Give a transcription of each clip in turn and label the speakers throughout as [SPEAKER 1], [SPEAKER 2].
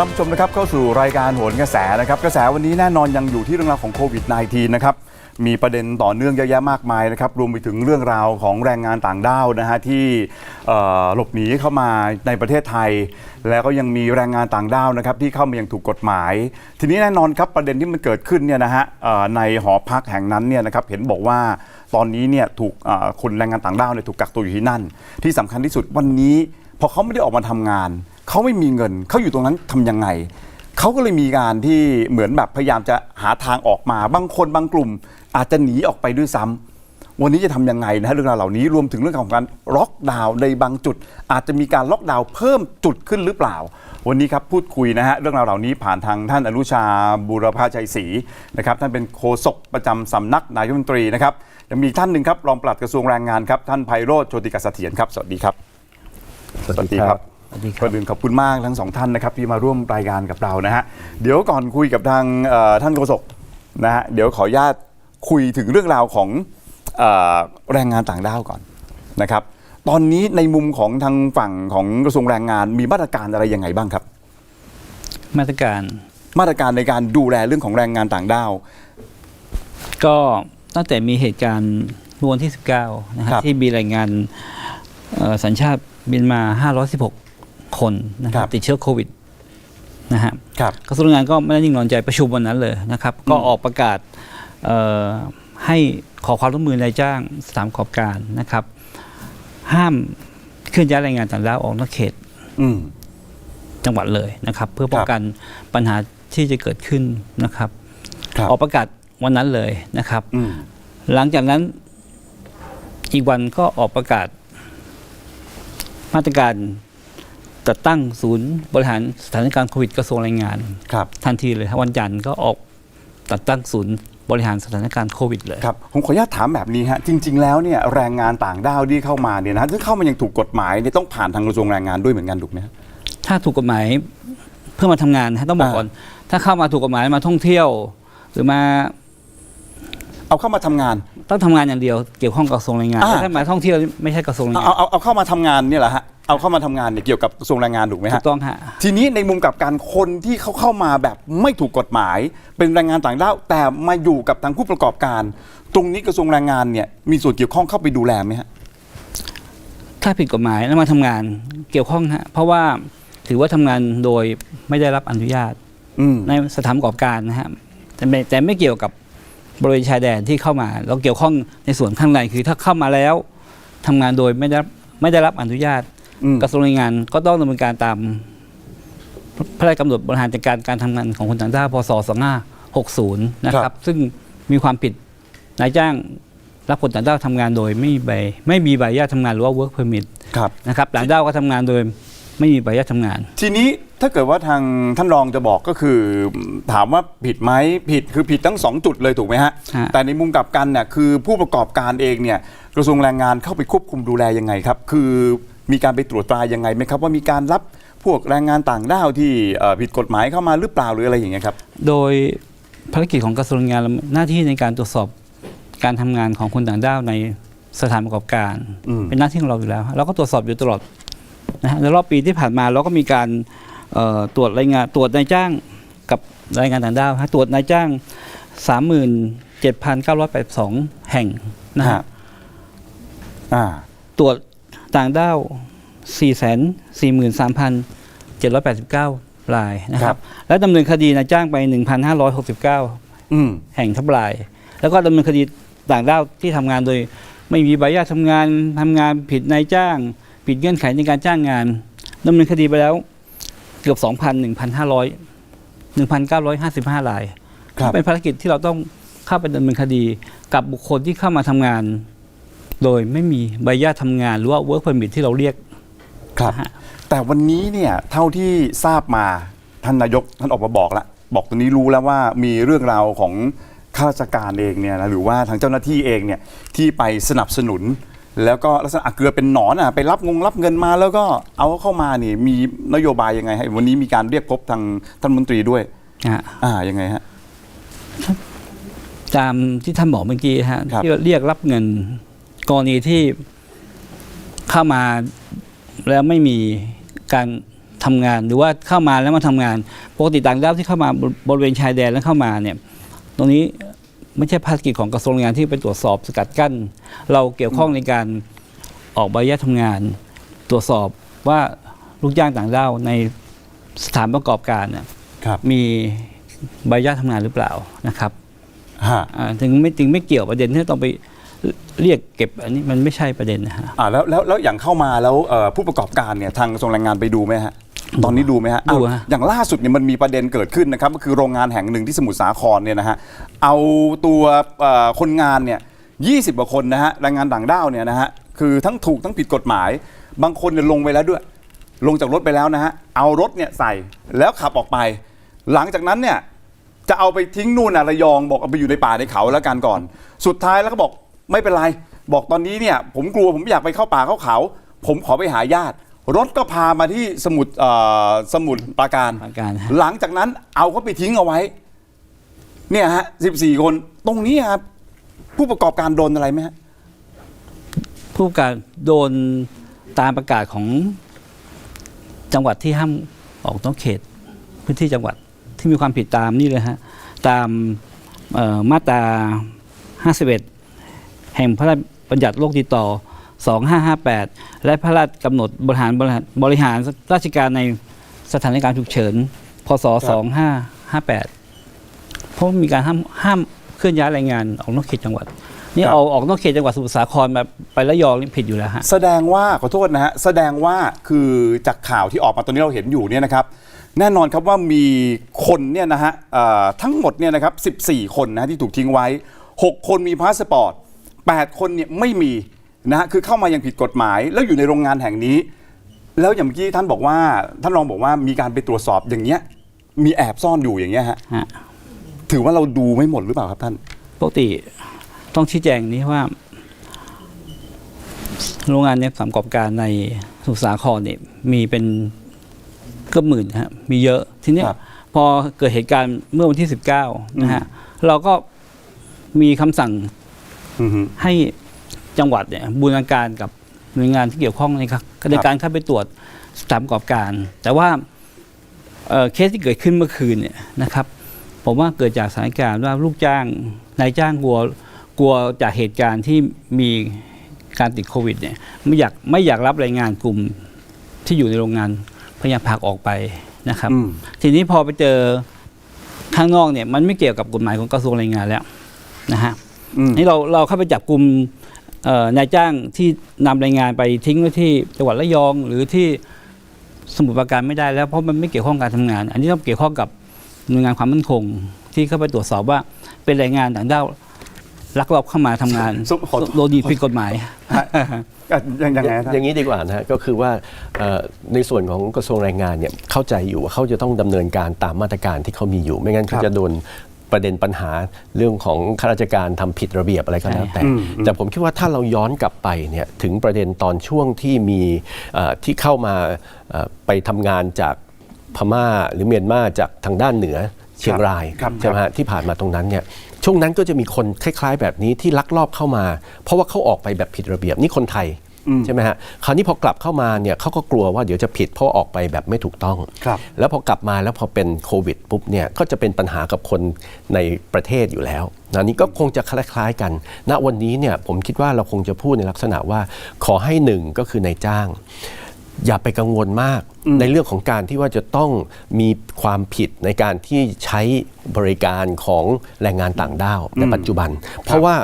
[SPEAKER 1] รับขอต้อนรับชมนะครับเข้าสู่รายการโหนกระแสนะครับกระแสวันนี้แน่นอนยังอยู่ที่เรื่องราวของโควิด -19 นะครับมีประเด็นต่อเนื่องเยอะแยะมากมายนะครับรวมไปถึงเรื่องราวของแรงงานต่างด้าวนะฮะที่หลบหนีเข้ามาในประเทศไทย แล้วก็ยังมีแรงงานต่างด้าวนะครับที่เข้ามาอย่างถูกกฎหมาย ทีนี้แน่นอนครับประเด็นที่มันเกิดขึ้นเนี่ยนะฮะในหอพักแห่งนั้นเนี่ยนะครับเห็นบอกว่าตอนนี้เนี่ยถูกคนแรงงานต่างด้าวเนี่ยถูกกักตัวอยู่ที่นั่น ที่สำคัญที่สุดวันนี้พอเขาไม่ได้ออกมาทำงาน เขาไม่มีเงินเขาอยู่ตรงนั้นทำยังไงเขาก็เลยมีการที่เหมือนแบบพยายามจะหาทางออกมาบางคนบางกลุ่ม อาจจะหนีออกไปด้วยซ้ำวันนี้จะทำยังไงนะฮะเรื่องราวเหล่านี้รวมถึงเรื่องของการล็อกดาวน์ในบางจุด อาจจะมีการล็อกดาวน์เพิ่มจุดขึ้นหรือเปล่า วันนี้ครับพูดคุยนะฮะเรื่องราวเหล่านี้ผ่านทางท่านอนุชาบูรพาชัยศรีนะครับท่านเป็นโฆษกประจำสำนักนายกรัฐมนตรีนะครับยังมีอีกท่านหนึ่งครับรองปลัดกระทรวงแรงงานครับท่านไพโรธโชติกาเสถียรครับสวัสดีครับ
[SPEAKER 2] สวัสดีครับ
[SPEAKER 1] สวัส ดีครับก่อนอื่นขอบคุณมากทั้งสองท่านนะครับที่มาร่วมรายการกับเรานะฮะเดี๋ยวก่อนคุยกับทางเอ่อท่านโฆษกนะฮะเดี๋ยวขออนุญาตคุยถึงเรื่องราวของเอ่อแรงงานต่างด้าวก่อนนะครับ ตอนนี้ในมุมของทางฝั่งของกระทรวงแรงงานมีมาตรการอะไรยังไงบ้างครับ
[SPEAKER 3] มาตรการ
[SPEAKER 1] มาตรการในการดูแลเรื่องของแรงงานต่างด้าว
[SPEAKER 3] ก็ตั้งแต่มีเหตุการณ์เมื่อวันที่ 19 นะค
[SPEAKER 1] ครั
[SPEAKER 3] รับ บที่มีรายงานเอ่อสัญชาติบินมา 516 คนนะค
[SPEAKER 1] ครั
[SPEAKER 3] รับบติดเชื้อโควิดนะฮะ
[SPEAKER 1] ครับ
[SPEAKER 3] กระทรวงแรงงานก็ไม่ได้นิ่งนอนใจประชุมวันนั้นเลยนะครับ ก็ออกประกาศเอ่อให้ขอความร่วมมือนายจ้างสถานประกอบการนะครับ ห้ามเคลื่อนย้ายแรงงานต่างด้าวออกนอกเขต
[SPEAKER 1] อืม
[SPEAKER 3] จังหวัดเลยนะครับ เพื่อป้องกันปัญหาที่จะเกิดขึ้นนะครับ
[SPEAKER 1] ครับ
[SPEAKER 3] ออกประกาศวันนั้นเลยนะครับ
[SPEAKER 1] อืม
[SPEAKER 3] หลังจากนั้นอีกวันก็ออกประกาศมาตรการ จัดตั้งศูนย์บริหารสถานการณ์โควิดกระทรวงแรงงาน
[SPEAKER 1] ครับ
[SPEAKER 3] ทันทีเลยครับวันจันทร์ก็ออกจัดตั้งศูนย์บริหารสถานการณ์โควิดเลย
[SPEAKER 1] ครับผมขออนุญาตถามแบบนี้ฮะจริง ๆ แล้วเนี่ยแรงงานต่างด้าวที่เข้ามาเนี่ยนะฮะซึ่งเข้ามายังถูกกฎหมายเนี่ยต้องผ่านทางกระทรวงแรงงานด้วยเหมือนกันถูกไหมฮะ
[SPEAKER 3] ถ้าถูกกฎหมายเพื่อมาทำงานนะฮะต้องบอก
[SPEAKER 1] อ่า
[SPEAKER 3] ก่อนถ้าเข้ามาถูกกฎหมายมาท่องเที่ยว หรือมา
[SPEAKER 1] เอาเข้ามาทำงาน
[SPEAKER 3] ต้องทำงานอย่างเดียวเกี่ยวข้องกับกระทรวงแรงงาน
[SPEAKER 1] อ่า
[SPEAKER 3] แต่ถ้ามาท่องเที่ยวไม่ใช่กระทรวงแรงงา
[SPEAKER 1] เอา
[SPEAKER 3] น
[SPEAKER 1] เอาเอาเข้ามาทำงานเนี่ยแหละฮะ เอาเข้ามาทำงานเนี่ยเกี่ยวกับกระทรวงแรงงานถูกไหม
[SPEAKER 3] ถู
[SPEAKER 1] ฮะ
[SPEAKER 3] กต้องฮะ
[SPEAKER 1] ทีนี้ในมุมกลับการคนที่เขาเข้ามาแบบไม่ถูกกฎหมาย เป็นแรงงานต่างด้าวแต่มาอยู่กับทางผู้ประกอบการ ตรงนี้กระทรวงแรงงานเนี่ยมีส่วนเกี่ยวข้องเข้าไปดูแลไหมฮะ
[SPEAKER 3] ถ้าผิดกฎหมายแล้วมาทำงานเกี่ยวข้องฮะเพราะว่าถือว่าทำงานโดยไม่ได้รับอนุญาต
[SPEAKER 1] อืม
[SPEAKER 3] ในสถานประกอบการนะฮะแต่ไม่แต่ไม่เกี่ยวกับบริเวณชายแดนที่เข้ามาเราเกี่ยวข้องในส่วนข้างในคือถ้าเข้ามาแล้วทำงานโดยไม่ได้รับไม่ได้รับอนุญาต
[SPEAKER 1] อืม
[SPEAKER 3] กระทรวงแรงงานก็ต้องดำเนินการตามพระราชกำหนดบริหารจัดการการทำงานของคนต่างด้าวพศ2560 นะครับ ซึ่งมีความผิดนายจ้างรับคนต่างด้าวทำงานโดยไม่มีใบไม่มีใบอนุญาตทำงานหรือว่า work permit
[SPEAKER 1] ครับ
[SPEAKER 3] นะครับต่างด้าวก็ทำงานโดยไม่มีใบอนุญาตทำงาน
[SPEAKER 1] ทีนี้ถ้าเกิดว่าทางท่านรองจะบอกก็คือ ถามว่าผิดไหมผิดคือผิดทั้งสองจุดเลยถูกไหมฮะ
[SPEAKER 3] ฮะ
[SPEAKER 1] แต่ในมุมกลับกันเนี่ยคือผู้ประกอบการเองเนี่ยกระทรวงแรงงานเข้าไปควบคุมดูแลยังไงครับ คือ มีการไปตรวจตรายังไงไหมครับ ว่ามีการรับพวกแรงงานต่างด้าวที่เอ่อผิดกฎหมายเข้ามาหรือเปล่าหรืออะไรอย่างเงี้ยครับ
[SPEAKER 3] โดยภารกิจของกระทรวงแรงงานหน้าที่ในการตรวจสอบการทำงานของคนต่างด้าวในสถานประกอบการ
[SPEAKER 1] อืม
[SPEAKER 3] เป็นหน้าที่ของเราอยู่แล้วเราก็ตรวจสอบอยู่ตลอดนะฮะในรอบปีที่ผ่านมาเราก็มีการเอ่อตรวจรายงานตรวจนายจ้างกับรายงานต่างด้าวฮะตรวจนายจ้าง 37,982 แห่งนะฮะ
[SPEAKER 1] อ่า
[SPEAKER 3] ตรวจ ต่างด้าว 443,789 รายนะค
[SPEAKER 1] ครั
[SPEAKER 3] รับบและดำเนินคดีนายจ้างไป 1,569
[SPEAKER 1] อืม
[SPEAKER 3] แห่งทับลาย แล้วก็ดำเนินคดีต่างด้าวที่ทำงานโดย ไม่มีใบอนุญาตทำงานทำงานผิดนายจ้าง ผิดเงื่อนไขในการจ้างงานดำเนินคดีไปแล้วเกือบ2,000 1,500 1,955 ราย
[SPEAKER 1] ครับ
[SPEAKER 3] เป็นภารกิจที่เราต้องเข้าไปดำเนินคดีกับบุคคลที่เข้ามาทำงาน โดยไม่มีใบอนุญาตทำงานหรือว่า work permit ที่เราเรียก
[SPEAKER 1] ครับ
[SPEAKER 3] นะฮะ
[SPEAKER 1] แต่วันนี้เนี่ยเท่าที่ทราบมาท่านนายกท่านออกมาบอกแล้วบอกตอนนี้รู้แล้วว่ามีเรื่องราวของข้าราชการเองเนี่ยนะหรือว่าทางเจ้าหน้าที่เองเนี่ยที่ไปสนับสนุน แล้วก็ลักษณะอะเกลือเป็นหนอนอะไปรับงงรับเงินมาแล้วก็เอาเข้ามานี่มีนโยบายยังไงให้วันนี้มีการเรียกพบทางท่านมนตรีด้วย
[SPEAKER 3] นะฮะ
[SPEAKER 1] อ่ายังไงฮะ
[SPEAKER 3] ตามที่ท่านบอกเมื่อกี้ฮะ
[SPEAKER 1] ครับ
[SPEAKER 3] ที่เรียกรับเงิน กรณีที่เข้ามาแล้วไม่มีการทำงานหรือว่าเข้ามาแล้วมาทำงานปกติต่างด้าวที่เข้ามาบริเวณชายแดนแล้วเข้ามาเนี่ยตรงนี้ไม่ใช่ภารกิจของกระทรวงแรงงานที่ไปตรวจสอบสกัดกั้น เราเกี่ยวข้องในการออกใบอนุญาตทำงาน ตรวจสอบว่าลูกจ้างต่างด้าวในสถานประกอบการเนี่ย
[SPEAKER 1] ครับ
[SPEAKER 3] มีใบอนุญาตทำงานหรือเปล่านะครับ
[SPEAKER 1] ฮะ
[SPEAKER 3] อ่าถึงไม่ถึงไม่เกี่ยวประเด็นที่ต้องไป เรียกเก็บอันนี้มันไม่ใช่ประเด็นนะฮะ
[SPEAKER 1] อ่าแล้วแล้วแล้วอย่างเข้ามาแล้วเอ่อผู้ประกอบการเนี่ยทางกระทรวงแรงงานไปดูไหมฮะตอนนี้ดูไหมฮะ
[SPEAKER 3] ดู
[SPEAKER 1] อ้าว
[SPEAKER 3] ฮะ
[SPEAKER 1] อย่างล่าสุดเนี่ยมันมีประเด็นเกิดขึ้นนะครับก็คือโรงงานแห่งหนึ่งที่สมุทรสาครเนี่ยนะฮะเอาตัวเอ่อคนงานเนี่ยยีกว่าคนนะฮะแรงงานต่างด้าวเนี่ยนะฮะคือทั้งถูกทั้งผิดกฎหมาย บางคนเนี่ยลงไปแล้วด้วย ลงจากรถไปแล้วนะฮะเอารถเนี่ยใส่แล้วขับออกไป หลังจากนั้นเนี่ย จะเอาไปทิ้งนู่นน่ะระยองบอกเอาไปอยู่ในป่าในเขาแล้วกันก่อน สุดท้ายแล้วก็บอก ไม่เป็นไร บอกตอนนี้เนี่ยผมกลัวผมอยากไปเข้าป่าเข้าเขา ผมขอไปหาญาติ รถก็พามาที่สมุทรเอ่อสมุทรปราการ
[SPEAKER 3] ปราการฮะ
[SPEAKER 1] หลังจากนั้นเอาเขาไปทิ้งเอาไว้ เนี่ยฮะสิบสี่คนตรงนี้ครับผู้ประกอบการโดนอะไรไหมฮะ
[SPEAKER 3] ผู้ประการโดนตามประกาศของจังหวัดที่ห้ามออกนอกเขต พื้นที่จังหวัดที่มีความผิดตามนี่เลยฮะตามเอ่อมาตรา51 แห่งพระราชบัญญัติโรคติดต่อ 2558 และพระราชกำหนดบริหารบริหารบริหารราชการในสถานการณ์ฉุกเฉิน พศ 2558 เพราะมีการห้ามห้ามเคลื่อนย้ายแรงงานออกนอกเขตจังหวัด นี่
[SPEAKER 1] ครับ
[SPEAKER 3] เอาออกนอกเขตจังหวัดสมุทรสาครมาไประยองนี่ผิดอยู่แล้วฮะ
[SPEAKER 1] แสดงว่าขอโทษนะฮะแสดงว่าคือจากข่าวที่ออกมาตอนนี้เราเห็นอยู่เนี่ยนะครับแน่นอนครับว่ามีคนเนี่ยนะฮะเอ่อทั้งหมดเนี่ยนะครับ14 คนนะฮะที่ถูกทิ้งไว้ 6 คนมีพาสปอร์ต 8 คนเนี่ยไม่มีนะฮะคือเข้ามาอย่างผิดกฎหมาย แล้วอยู่ในโรงงานแห่งนี้ แล้วอย่างเมื่อกี้ท่านบอกว่าท่านรองบอกว่ามีการไปตรวจสอบอย่างเงี้ยมีแอบซ่อนอยู่อย่างเงี้ยฮะ
[SPEAKER 3] ฮะ
[SPEAKER 1] ถือว่าเราดูไม่หมดหรือเปล่าครับท่าน
[SPEAKER 3] ปกติต้องชี้แจงนี้ว่า โรงงานเนี่ยสามประกอบการในสมุทรสาครเนี่ยมีเป็นเกือบหมื่นนะฮะมีเยอะทีเนี้ย
[SPEAKER 1] ครับ
[SPEAKER 3] พอเกิดเหตุการณ์เมื่อวันที่ 19นะฮะเราก็มีคำสั่ง
[SPEAKER 1] อือฮึ
[SPEAKER 3] ให้จังหวัดเนี่ยบูรณาการกับหน่วยงานที่เกี่ยวข้องในครับในการเข้าไปตรวจสถานประกอบการ แต่ว่าเอ่อเคสที่เกิดขึ้นเมื่อคืนเนี่ยนะครับ ผมว่าเกิดจากสถานการณ์ว่าลูกจ้างนายจ้างกลัวกลัวจากเหตุการณ์ที่มีการติดโควิดเนี่ยไม่อยากไม่อยากรับรายงานกลุ่มที่อยู่ในโรงงานพยายามผลักออกไปนะครับ
[SPEAKER 1] อืม
[SPEAKER 3] ทีนี้พอไปเจอข้างนอกเนี่ยมันไม่เกี่ยวกับกฎหมายของกระทรวงแรงงานแล้วนะฮะ
[SPEAKER 1] อืม
[SPEAKER 3] นี่เราเราเข้าไปจับกลุ่มเอ่อนายจ้างที่นำแรงงานไปทิ้งไว้ที่จังหวัดระยอง หรือที่สมุทรปราการไม่ได้แล้วเพราะมันไม่เกี่ยวข้องกับการทำงาน อันนี้ต้องเกี่ยวข้องกับหน่วยงานความมั่นคง ที่เข้าไปตรวจสอบว่าเป็นแรงงานต่างด้าวลักลอบเข้ามาทำงาน
[SPEAKER 1] ซุปขอ
[SPEAKER 3] โดยผิดกฎหมาย
[SPEAKER 1] อะยังยังไงฮะท่าน
[SPEAKER 2] อย่างนี้ดีกว่านะฮะก็คือว่าเอ่อในส่วนของกระทรวงแรงงานเนี่ยเข้าใจอยู่ว่าเขาจะต้องดำเนินการตามมาตรการที่เขามีอยู่ ไม่งั้น
[SPEAKER 1] ครั
[SPEAKER 2] เขา
[SPEAKER 1] บ
[SPEAKER 2] จะโดน ประเด็นปัญหาเรื่องของข้าราชการทำผิดระเบียบอะไรก็แล้วแต่
[SPEAKER 1] อืม
[SPEAKER 2] แต่ผมคิดว่าถ้าเราย้อนกลับไปเนี่ยถึงประเด็นตอนช่วงที่มีเอ่อที่เข้ามาเอ่อไปทำงานจากพม่าหรือเมียนมาจากทางด้านเหนือเชียงราย
[SPEAKER 1] ครับ
[SPEAKER 2] ใช่ไหมฮะที่ผ่านมาตรงนั้นเนี่ยช่วงนั้นก็จะมีคนคล้าย ๆ แบบนี้ที่ลักลอบเข้ามา เพราะว่าเขาออกไปแบบผิดระเบียบนี่คนไทย ใช่ไหมฮะคราวนี้พอกลับเข้ามาเนี่ยเขาก็กลัวว่าเดี๋ยวจะผิดเพราะออกไปแบบไม่ถูกต้อง
[SPEAKER 1] ครับ
[SPEAKER 2] แล้วพอกลับมาแล้วพอเป็นโควิดปุ๊บเนี่ยก็จะเป็นปัญหากับคนในประเทศอยู่แล้วนะนี่ก็คงจะคล้ายๆกัน ณวันนี้เนี่ยผมคิดว่าเราคงจะพูดในลักษณะว่าขอให้หนึ่งก็คือนายจ้าง อย่าไปกังวลมากในเรื่องของการที่ว่าจะต้องมีความผิดในการที่ใช้บริการของแรงงานต่างด้าวในปัจจุบัน เพราะว่า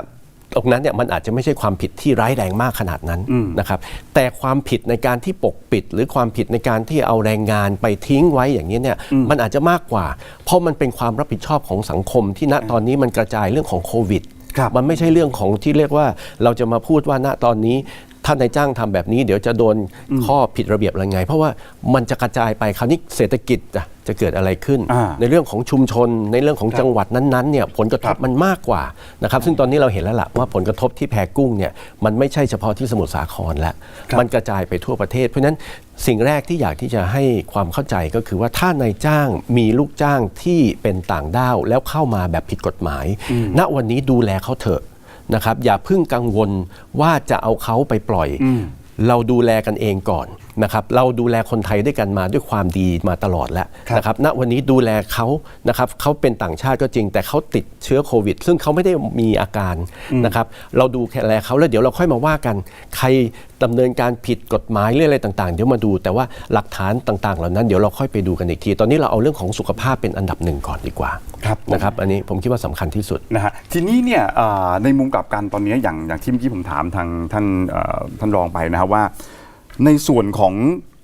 [SPEAKER 2] ตรงนั้นเนี่ยมันอาจจะไม่ใช่ความผิดที่ร้ายแรงมากขนาดนั้นนะครับแต่ความผิดในการที่ปกปิด หรือความผิดในการที่เอาแรงงานไปทิ้งไว้อย่างนี้เนี่ยมันอาจจะมากกว่า เพราะมันเป็นความรับผิดชอบของสังคม ที่ณตอนนี้มันกระจายเรื่องของโควิด
[SPEAKER 1] ครับ
[SPEAKER 2] มันไม่ใช่เรื่องของที่เรียกว่าเราจะมาพูดว่าณตอนนี้ ถ้านายจ้างทำแบบนี้เดี๋ยวจะโดนข้อผิดระเบียบอะไรไง เพราะว่ามันจะกระจายไปคราวนี้เศรษฐกิจอะจะเกิดอะไรขึ้น
[SPEAKER 1] อ่า
[SPEAKER 2] ในเรื่องของชุมชนในเรื่องของ
[SPEAKER 1] ครับ
[SPEAKER 2] จังหวัดนั้นๆเนี่ยผลกระท
[SPEAKER 1] ครับบ
[SPEAKER 2] มันมากกว่านะครับซึ่งตอนนี้เราเห็นแล้วล่ะว่าผลกระทบที่แพกุ้งเนี่ยมันไม่ใช่เฉพาะที่สมุทรสาครแล้ว
[SPEAKER 1] ครับ
[SPEAKER 2] มันกระจายไปทั่วประเทศ เพราะฉะนั้นสิ่งแรกที่อยากที่จะให้ความเข้าใจก็คือว่าถ้านายจ้างมีลูกจ้างที่เป็นต่างด้าวแล้วเข้ามาแบบผิดกฎหมาย ณวันนี้ดูแลเขาเถอะ นะครับอย่าเพิ่งกังวลว่าจะเอาเขาไปปล่อย เราดูแลกันเองก่อน นะครับเราดูแลคนไทยด้วยกันมาด้วยความดีมาตลอดแล้ว
[SPEAKER 1] ครับ
[SPEAKER 2] นะครับณวันนี้ดูแลเขานะครับเขาเป็นต่างชาติก็จริง แต่เขาติดเชื้อโควิด ซึ่งเขาไม่ได้มีอาการนะครับเราดูแลเขาแล้วเดี๋ยวเราค่อยมาว่ากัน ใครดำเนินการผิดกฎหมายเรื่องอะไรต่างๆ เดี๋ยวมาดูแต่ว่าหลักฐานต่างๆ เหล่านั้นเดี๋ยวเราค่อยไปดูกันอีกที ตอนนี้เราเอาเรื่องของสุขภาพเป็นอันดับหนึ่งก่อนดีกว่า
[SPEAKER 1] ครับผม
[SPEAKER 2] นะครับอันนี้ผมคิดว่าสำคัญที่สุด
[SPEAKER 1] นะฮะทีนี้เนี่ยเอ่อในมุมกลับกันตอนนี้อย่างอย่างที่เมื่อกี้ผมถามทางท่านเอ่อท่านรองไปนะครับว่า ในส่วนของ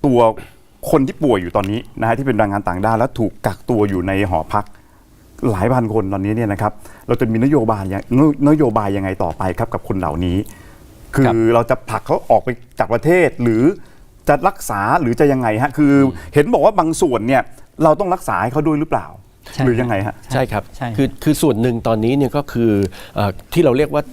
[SPEAKER 1] ตัวคนที่ป่วยอยู่ตอนนี้นะฮะที่เป็นแรงงานต่างด้าวและถูกกักตัวอยู่ในหอพักหลายพันคนตอนนี้เนี่ยนะครับ เราจะมีนโยบายยังนนโยบายยังไงต่อไปครับกับคนเหล่านี้ คื
[SPEAKER 2] ครั
[SPEAKER 1] อบเราจะผลักเขาออกไปจากประเทศหรือจะรักษาหรือจะยังไงฮะคือเห็นบอกว่าบางส่วนเนี่ยเราต้องรักษาให้เขาด้วยหรือเปล่า
[SPEAKER 3] ใช่
[SPEAKER 1] หรือยังไงฮะ
[SPEAKER 2] ใช่ครับ
[SPEAKER 3] ใช่
[SPEAKER 2] คือคือส่วนหนึ่งตอนนี้เนี่ยก็คือเออที่เราเรียกว่า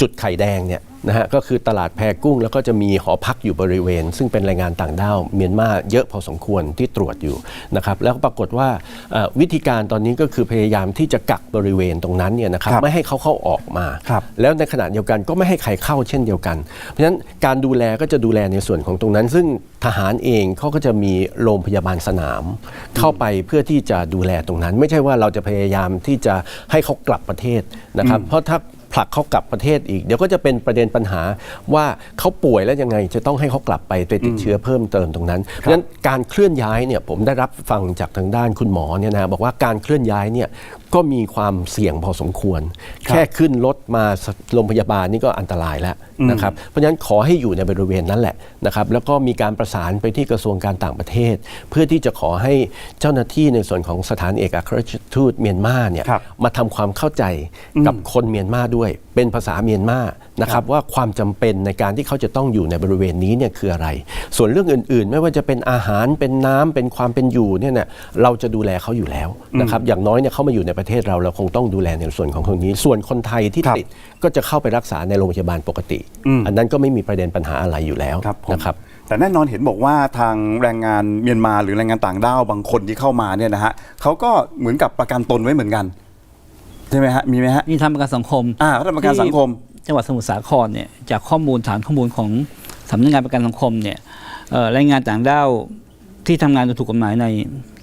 [SPEAKER 2] จุดไข่แดงเนี่ย นะฮะก็คือตลาดแพกุ้ง แล้วก็จะมีหอพักอยู่บริเวณ ซึ่งเป็นแรงงานต่างด้าวเมียนมาเยอะพอสมควรที่ตรวจอยู่นะครับแล้วปรากฏว่าเอ่อวิธีการตอนนี้ก็คือพยายามที่จะกักบริเวณตรงนั้นเนี่ยนะครับ
[SPEAKER 1] ครับ
[SPEAKER 2] ไม่ให้เขาเข้าออกมา
[SPEAKER 1] ครับ
[SPEAKER 2] แล้วในขณะเดียวกันก็ไม่ให้ใครเข้าเช่นเดียวกัน เพราะฉะนั้นการดูแลก็จะดูแลในส่วนของตรงนั้น ซึ่งทหารเองเขาก็จะมีโรงพยาบาลสนาม เข้าไปเพื่อที่จะดูแลตรงนั้น ไม่ใช่ว่าเราจะพยายามที่จะให้เขากลับประเทศนะครับเพราะถ้า ผลักเขากลับประเทศอีก เดี๋ยวก็จะเป็นประเด็นปัญหาว่าเขาป่วยแล้วยังไงจะต้องให้เขากลับไปไปติดเชื้อเพิ่มเติมตรงนั้น เพราะฉะนั้นการเคลื่อนย้ายเนี่ยผมได้รับฟังจากทางด้านคุณหมอเนี่ยนะบอกว่าการเคลื่อนย้ายเนี่ยก็มีความเสี่ยงพอสมควร แค่ขึ้นรถมาโรงพยาบาลนี่ก็อันตรายแล้วนะครับเพราะฉะนั้นขอให้อยู่ในบริเวณนั้นแหละนะครับแล้วก็มีการประสานไปที่กระทรวงการต่างประเทศ เพื่อที่จะขอให้เจ้าหน้าที่ในส่วนของสถานเอกอัครราชทูตเมียนมาเนี่ย
[SPEAKER 1] ครับ
[SPEAKER 2] มาทำความเข้าใจกับคนเมียนมาด้วย เป็นภาษาเมียนมานะครับว่าความจำเป็นในการที่เขาจะต้องอยู่ในบริเวณนี้เนี่ยคืออะไร ส่วนเรื่องอื่น ๆ ไม่ว่าจะเป็นอาหารเป็นน้ำเป็นความเป็นอยู่เนี่ยนะเราจะดูแลเขาอยู่แล้วนะครับอย่างน้อยเนี่ยเขามาอยู่ในประเทศเราเราคงต้องดูแลในส่วนของตรงนี้ ส่วนคนไทยที่
[SPEAKER 1] ครับ
[SPEAKER 2] ติดก็จะเข้าไปรักษาในโรงพยาบาลปกติ
[SPEAKER 1] อืม
[SPEAKER 2] อันนั้นก็ไม่มีประเด็นปัญหาอะไรอยู่แล้ว
[SPEAKER 1] ครับผม
[SPEAKER 2] นะครับ
[SPEAKER 1] แต่แน่นอนเห็นบอกว่าทางแรงงานเมียนมาหรือแรงงานต่างด้าวบางคนที่เข้ามาเนี่ยนะฮะเขาก็เหมือนกับประกันตนไว้เหมือนกันใช่ไหมฮะมีไหมฮะ
[SPEAKER 3] นี่ทำประกันสังคม
[SPEAKER 1] อ่าเขาทำประกันสังคม
[SPEAKER 3] ที่จังหวัดสมุทรสาครเนี่ยจากข้อมูลฐานข้อมูลของสำนักงานประกันสังคมเนี่ยเอ่อแรงงานต่างด้าวที่ทำงานโดยถูกกฎหมายใน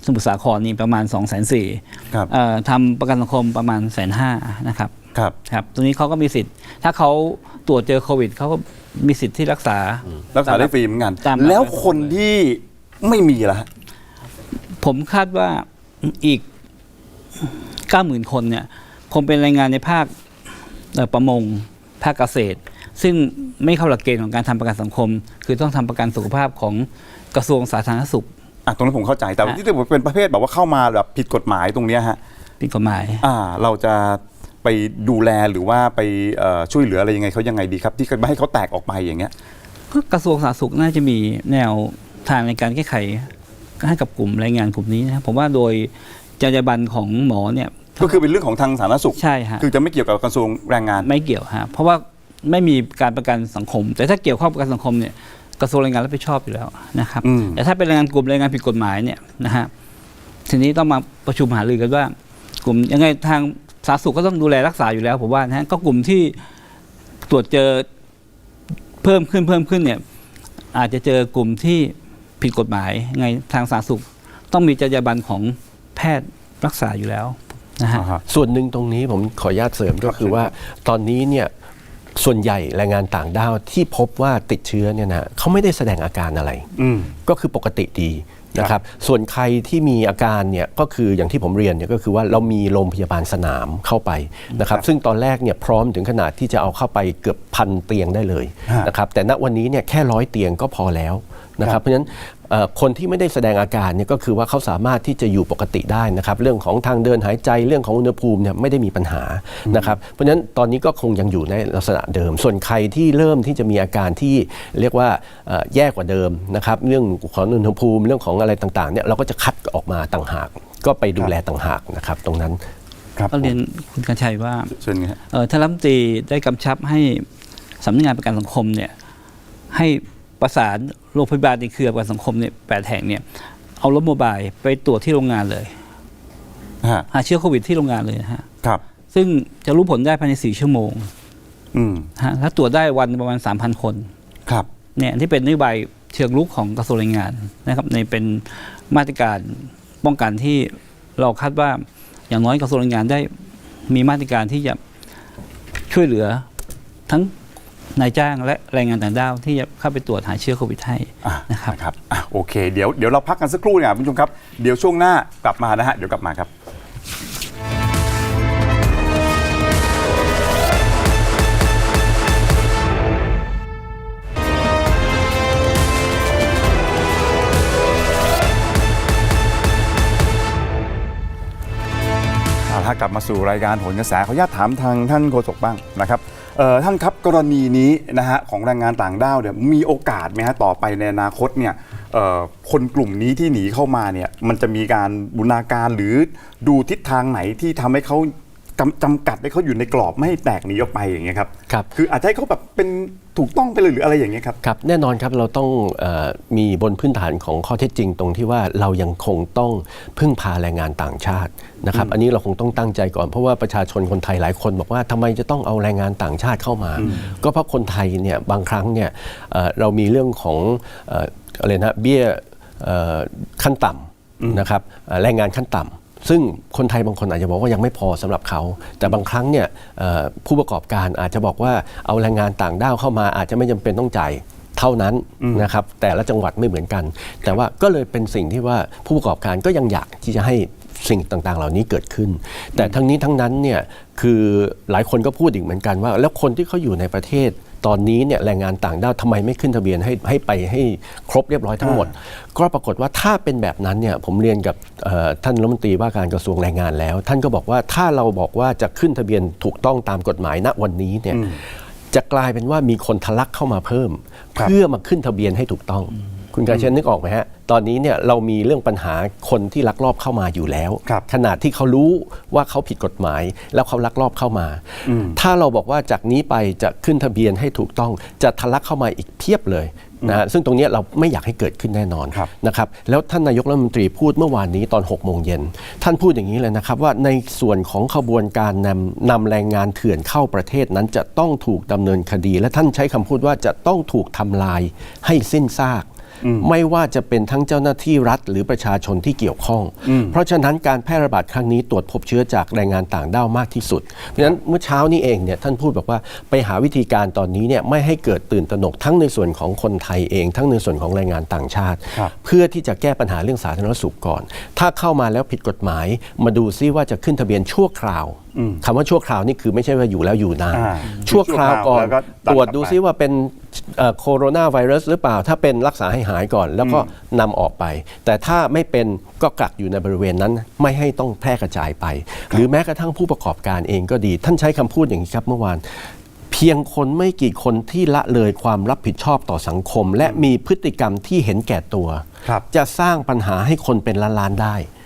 [SPEAKER 3] สมุทรสาครนี่ประมาณ2 4 0 0 0 0
[SPEAKER 1] ครับ
[SPEAKER 3] 0ทำประกันสังคมประมาณแสนห้านะครับ
[SPEAKER 1] ครับ
[SPEAKER 3] ครับตรงนี้เขาก็มีสิทธิ์ ถ้าเขาตรวจเจอโควิดเขาก็มีสิทธิ์ที่รักษา
[SPEAKER 1] รักษาได้ฟรีเหมือนกัน
[SPEAKER 3] ตาม
[SPEAKER 1] แล้วคนที่ไม่มีล่ะฮะ
[SPEAKER 3] ผมคาดว่าอีกเก้าหมื่นคนเนี่ยคงเป็นแรงงานในภาคเอ่อประมงภาคเกษตร ซึ่งไม่เข้าหลักเกณฑ์ของการทำประกันสังคม คือต้องทำประกันสุขภาพของกระทรวงสาธารณสุข
[SPEAKER 1] อะ ตรงนั้นผมเข้าใจแต่
[SPEAKER 3] ฮะ
[SPEAKER 1] ที่จะเป็นประเภทแบบว่าเข้ามาแบบผิดกฎหมายตรงเนี้ยฮะ
[SPEAKER 3] ผิดกฎหมาย
[SPEAKER 1] อ่าเราจะไปดูแลหรือว่าไปเอ่อช่วยเหลืออะไรยังไงเขายังไงดีครับ ที่ไม่ให้เขาแตกออกไปอย่างเงี้ย
[SPEAKER 3] ก็กระทรวงสาธารณสุขน่าจะมีแนวทางในการแก้ไขให้กับกลุ่มแรงงานกลุ่มนี้นะครับผมว่าโดยจรรยาบรรณของหมอเนี่ย
[SPEAKER 1] ก็คือเป็นเรื่องของทางสาธารณสุข
[SPEAKER 3] ใช่ฮะ
[SPEAKER 1] คือจะไม่เกี่ยวกับกระทรวงแรงงาน
[SPEAKER 3] ไม่เกี่ยวฮะเพราะว่าไม่มีการประกันสังคม แต่ถ้าเกี่ยวข้องประกันสังคมเนี่ย กระทรวงแรงงานรับผิดชอบอยู่แล้วนะครับ
[SPEAKER 1] อืม
[SPEAKER 3] แต่ถ้าเป็นแรงงานกลุ่มแรงงานผิดกฎหมายเนี่ยนะฮะทีนี้ต้องมาประชุมหารือกันว่า กลุ่มยังไงทางสาธารณสุขก็ต้องดูแลรักษาอยู่แล้วผมว่านะฮะก็กลุ่มที่ตรวจเจอเพิ่มขึ้นเพิ่มขึ้นเนี่ย อาจจะเจอกลุ่มที่ผิดกฎหมายไงทางสาธารณสุข ต้องมีจรรยาบรรณของแพทย์รักษาอยู่แล้วนะฮะ
[SPEAKER 1] อ่าฮะ
[SPEAKER 2] ส่วนหนึ่งตรงนี้ผมขออนุญาตเสริมก็คือว่าตอนนี้เนี่ย ส่วนใหญ่แรงงานต่างด้าวที่พบว่าติดเชื้อเนี่ยนะเขาไม่ได้แสดงอาการอะไร
[SPEAKER 1] อืม
[SPEAKER 2] ก็คือปกติดีนะครับส่วนใครที่มีอาการเนี่ยก็คืออย่างที่ผมเรียนเนี่ยก็คือว่าเรามีโรงพยาบาลสนามเข้าไปนะครับซึ่งตอนแรกเนี่ยพร้อมถึงขนาดที่จะเอาเข้าไปเกือบพันเตียงได้เลย
[SPEAKER 1] ฮะ
[SPEAKER 2] นะครับแต่ณวันนี้เนี่ยแค่ร้อยเตียงก็พอแล้วนะค
[SPEAKER 1] ครั
[SPEAKER 2] รับ
[SPEAKER 1] บ
[SPEAKER 2] เพราะฉะนั้นเอ่อ คนที่ไม่ได้แสดงอาการเนี่ยก็คือว่าเขาสามารถที่จะอยู่ปกติได้นะครับ เรื่องของทางเดินหายใจเรื่องของอุณหภูมิเนี่ยไม่ได้มีปัญหานะครับ เพราะฉะนั้นตอนนี้ก็คงยังอยู่ในลักษณะเดิม ส่วนใครที่เริ่มที่จะมีอาการที่เรียกว่าเอ่อแย่กว่าเดิมนะครับ เรื่องของอุณหภูมิเรื่องของอะไรต่างๆเนี่ยเราก็จะคัดออกมาต่างหาก ก็ไปดูแลต่างหากนะครับ ตรงนั้น
[SPEAKER 1] ครับ
[SPEAKER 3] ก็เรียนคุณกัญชัยว่า
[SPEAKER 1] เชิญฮะ
[SPEAKER 3] เอ่อท่านรัฐมนตรีได้กำชับให้สำนักงานประกันสังคมเนี่ยให้ ประสานโรงพยาบาลในเครือประกันสังคมเนี่ยแปดแห่งเนี่ยเอารถโมบายไปตรวจที่โรงงานเลย
[SPEAKER 1] ฮะ
[SPEAKER 3] หาเชื้อโควิดที่โรงงานเลยนะฮะ
[SPEAKER 1] ครับ
[SPEAKER 3] ซึ่งจะรู้ผลได้ภายในสี่ชั่วโมง
[SPEAKER 1] อืม
[SPEAKER 3] ฮะถ้าตรวจได้วันประมาณ 3,000 คน
[SPEAKER 1] ครับ
[SPEAKER 3] เนี่ยที่เป็นนโยบายเชิงลุกของกระทรวงแรงงานนะครับในเป็นมาตรการป้องกันที่เราคาดว่าอย่างน้อยกระทรวงแรงงานได้มีมาตรการที่จะช่วยเหลือทั้ง นายจ้างและแรงงานต่างด้าวที่จะเข้าไปตรวจหาเชื้อโควิดให้
[SPEAKER 1] อะ
[SPEAKER 3] นะครับ
[SPEAKER 1] นะครับอะโอเค เดี๋ยวเดี๋ยวเราพักกันสักครู่เนี่ยคุณผู้ชมครับ เดี๋ยวช่วงหน้ากลับมานะฮะเดี๋ยวกลับมาครับเอาละกลับมาสู่รายการผลกระแสขออนุญาตถามทางท่านโฆษกบ้างนะครับเอ่อ ท่านครับกรณีนี้นะฮะของแรงงานต่างด้าวเนี่ยมีโอกาสไหมฮะต่อไปในอนาคตเนี่ยคนกลุ่มนี้ที่หนีเข้ามาเนี่ยมันจะมีการบูรณาการหรือดูทิศทางไหนที่ทำให้เขา จำจำกัดให้เขาอยู่ในกรอบไม่ให้แตกหนีออกไปอย่างเงี้ยครับ
[SPEAKER 2] ครับ
[SPEAKER 1] คืออาจจะให้เขาแบบเป็นถูกต้องไปเลยหรืออะไรอย่างเงี้ยครับ
[SPEAKER 2] ครับ แน่นอนครับเราต้องเออมีบนพื้นฐานของข้อเท็จจริงตรงที่ว่าเรายังคงต้องพึ่งพาแรงงานต่างชาตินะครับอันนี้เราคงต้องตั้งใจก่อนเพราะว่าประชาชนคนไทยหลายคนบอกว่าทำไมจะต้องเอาแรงงานต่างชาติเข้ามา ก็เพราะคนไทยเนี่ยบางครั้งเนี่ยเอ่อเรามีเรื่องของเอ่ออะไรนะเบี้ยเอ่อขั้นต่ำนะครับเอ่อแรงงานขั้นต่ำ ซึ่งคนไทยบางคนอาจจะบอกว่ายังไม่พอสำหรับเขา แต่บางครั้งเนี่ยเอ่อผู้ประกอบการอาจจะบอกว่าเอาแรงงานต่างด้าวเข้ามาอาจจะไม่จำเป็นต้องจ่ายเท่านั้นนะครับแต่ละจังหวัดไม่เหมือนกัน แต่ว่าก็เลยเป็นสิ่งที่ว่าผู้ประกอบการก็ยังอยากที่จะให้สิ่งต่างๆ เหล่านี้เกิดขึ้น แต่ทั้งนี้ทั้งนั้นเนี่ยคือหลายคนก็พูดอีกเหมือนกันว่า แล้วคนที่เขาอยู่ในประเทศ ตอนนี้เนี่ยแรงงานต่างด้าวทำไมไม่ขึ้นทะเบียนให้ให้ไปให้ครบเรียบร้อยทั้งหมด ก็ปรากฏว่าถ้าเป็นแบบนั้นเนี่ยผมเรียนกับเอ่อท่านรัฐมนตรีว่าการกระทรวงแรงงานแล้ว ท่านก็บอกว่าถ้าเราบอกว่าจะขึ้นทะเบียนถูกต้องตามกฎหมายณวันนี้เนี่ยจะกลายเป็นว่ามีคนทะลักเข้ามาเพิ่ม
[SPEAKER 1] ครับ
[SPEAKER 2] เพื่อมาขึ้นทะเบียนให้ถูกต้อง คุณกาเชนนึกออกไหมฮะ ตอนนี้เนี่ยเรามีเรื่องปัญหาคนที่ลักลอบเข้ามาอยู่แล้ว
[SPEAKER 1] ครับ
[SPEAKER 2] ขนาดที่เขารู้ว่าเขาผิดกฎหมาย แล้วเขาลักลอบเข้ามา ถ้าเราบอกว่าจากนี้ไปจะขึ้นทะเบียนให้ถูกต้องจะทะลักเข้ามาอีกเพียบเลยนะฮะซึ่งตรงเนี้ยเราไม่อยากให้เกิดขึ้นแน่นอน
[SPEAKER 1] ครับ
[SPEAKER 2] นะครับแล้วท่านนายกรัฐมนตรีพูดเมื่อวานนี้ตอน6โมงเย็นท่านพูดอย่างนี้เลยนะครับว่าในส่วนของขบวนการนำนำแรงงานเถื่อนเข้าประเทศนั้นจะต้องถูกดำเนินคดี และท่านใช้คำพูดว่าจะต้องถูกทำลายให้สิ้นซาก ไม่ว่าจะเป็นทั้งเจ้าหน้าที่รัฐ หรือประชาชนที่เกี่ยวข้อง เพราะฉะนั้นการแพร่ระบาดครั้งนี้ตรวจพบเชื้อจากแรงงานต่างด้าวมากที่สุด เพราะฉะนั้นเมื่อเช้านี้เองเนี่ยท่านพูดบอกว่าไปหาวิธีการตอนนี้เนี่ยไม่ให้เกิดตื่นตระหนกทั้งในส่วนของคนไทยเอง ทั้งในส่วนของแรงงานต่างชาติ
[SPEAKER 1] ครับ
[SPEAKER 2] เพื่อที่จะแก้ปัญหาเรื่องสาธารณสุขก่อน ถ้าเข้ามาแล้วผิดกฎหมาย มาดูซิว่าจะขึ้นทะเบียนชั่วคราวคำว่าชั่วคราวนี่คือไม่ใช่ว่าอยู่แล้วอยู่นาน
[SPEAKER 1] อ่า
[SPEAKER 2] ชั่วคราวก่อน
[SPEAKER 1] แล้วก็ตัด
[SPEAKER 2] ตรวจ
[SPEAKER 1] กลับ
[SPEAKER 2] ดู
[SPEAKER 1] ไป
[SPEAKER 2] ซิว่าเป็น โคโรนาไวรัสหรือเปล่า ถ้าเป็นรักษาให้หายก่อน แล้วก็นำออกไป แต่ถ้าไม่เป็นก็กักอยู่ในบริเวณนั้น ไม่ให้ต้องแพร่กระจายไป หรือแม้กระทั่งผู้ประกอบการเองก็ดี ท่านใช้คำพูดอย่างนี้ครับเมื่อวานเพียงคนไม่กี่คนที่ละเลยความรับผิดชอบต่อสังคม และมีพฤติกรรมที่เห็นแก่ตัว
[SPEAKER 1] ครับ
[SPEAKER 2] จะสร้างปัญหาให้คนเป็นล้านๆได้
[SPEAKER 1] อืม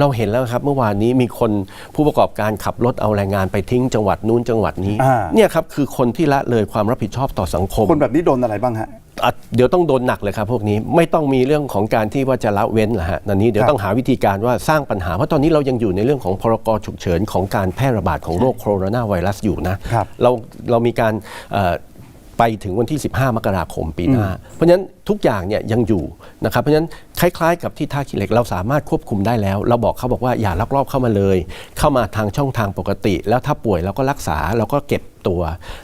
[SPEAKER 2] เราเห็นแล้วครับเมื่อวานนี้มีคนผู้ประกอบการขับรถเอาแรงงานไปทิ้งจังหวัดนู้นจังหวัดนี้
[SPEAKER 1] อ่า
[SPEAKER 2] เนี่ยครับคือคนที่ละเลยความรับผิดชอบต่อสังคม
[SPEAKER 1] คนแบบนี้โดนอะไรบ้างฮะ
[SPEAKER 2] อะเดี๋ยวต้องโดนหนักเลยครับพวกนี้ไม่ต้องมีเรื่องของการที่ว่าจะละเว้นละฮะนันนี้เดี๋ยว
[SPEAKER 1] ครับ
[SPEAKER 2] ต้องหาวิธีการว่าสร้างปัญหา เพราะตอนนี้เรายังอยู่ในเรื่องของพรกฉุกเฉินของการแพร่ระบาดของโรคโคโรนาไวรัสอยู่นะครับ เราเรามีการเอ่อ ไปถึงวันที่ 15 มกราคมปีหน้า เพราะฉะนั้นทุกอย่างเนี่ยยังอยู่นะครับ เพราะฉะนั้นคล้ายๆ กับที่ท่าขี้เหล็กเราสามารถควบคุมได้แล้ว เราบอกเขาบอกว่าอย่าลักลอบเข้ามาเลย เข้ามาทางช่องทางปกติ แล้วถ้าป่วยเราก็รักษาเราก็เก็บตัว